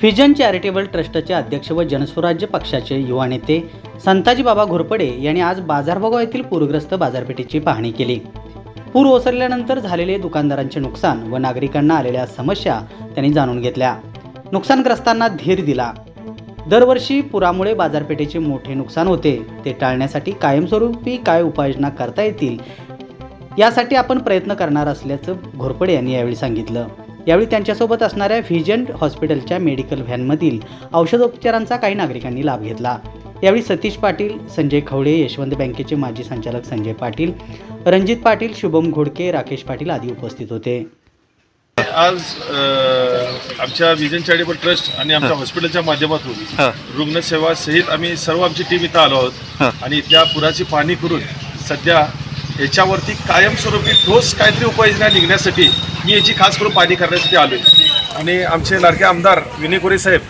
Fission charitable ट्रस्टचे अध्यक्ष व जनस्वराज्य पक्षाचे युवा नेते संताजी बाबा घोरपडे यांनी आज बाजारभगाव येथील पूरग्रस्त बाजारपेठेची पाहणी केली. पूर ओसरल्यानंतर झालेले दुकानदारांचे नुकसान व नागरिकांना आलेल्या समस्या त्यांनी जाणून घेतल्या. नुकसानग्रस्तांना धीर दिला. दरवर्षी पुरामुळे बाजारपेठेचे मोठे नुकसान होते. ते टाळण्यासाठी कायमस्वरूपी काय उपाययोजना करता येतील यासाठी आपण प्रयत्न करणार असल्याचं घोरपडे यांनी यावेळी सांगितलं. यावेळी त्यांच्यासोबत असणाऱ्या व्हिजन हॉस्पिटलच्या मेडिकल व्हॅनमधील औषधोपचारांचा काही नागरिकांनी लाभ घेतला यावेळी सतीश पाटील संजय खवडे यशवंत बँकेचे माजी संचालक संजय पाटील रणजित पाटील शुभम घोडके राकेश पाटील आदी उपस्थित होते आज आमच्या विजन चॅरिटेबल ट्रस्ट आणि आमच्या हॉस्पिटलच्या माध्यमातून. रुग्णसेवा सहित आम्ही सर्व आमची टीम इथं आलो. आहोत आणि त्या पुराची पाहणी करून सध्या याच्यावरती कायमस्वरूपी ठोस काहीतरी उपाययोजना निघण्यासाठी मी याची खास करून पाहणी करण्यासाठी आलो आणि आमचे लाडके आमदार विनय कोरे साहेब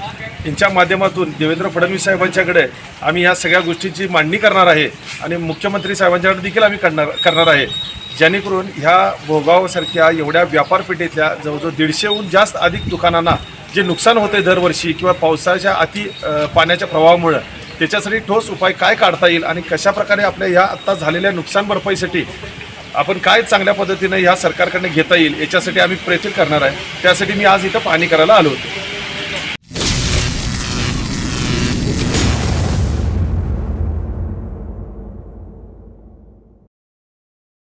यांच्या माध्यमातून देवेंद्र फडणवीस साहेबांच्याकडे आम्ही ह्या सगळ्या गोष्टींची मांडणी करणार आहे आणि मुख्यमंत्री साहेबांच्याकडे देखील आम्ही करणार करणार आहे. जेणेकरून ह्या भोगावसारख्या एवढ्या व्यापारपेठेतल्या जवळजवळ दीडशेहून जास्त अधिक दुकानांना जे नुकसान होते दरवर्षी किंवा पावसाच्या अति पाण्याच्या प्रवाहामुळं त्याच्यासाठी ठोस उपाय काय काढता येईल आणि कशाप्रकारे आपल्या ह्या आत्ता झालेल्या नुकसान भरपाईसाठी आपण काय चांगल्या पद्धतीनं ह्या सरकारकडनं घेता येईल याच्यासाठी आम्ही प्रयत्न करणार आहे. त्यासाठी मी आज इथं पाहणी करायला आलो होतो.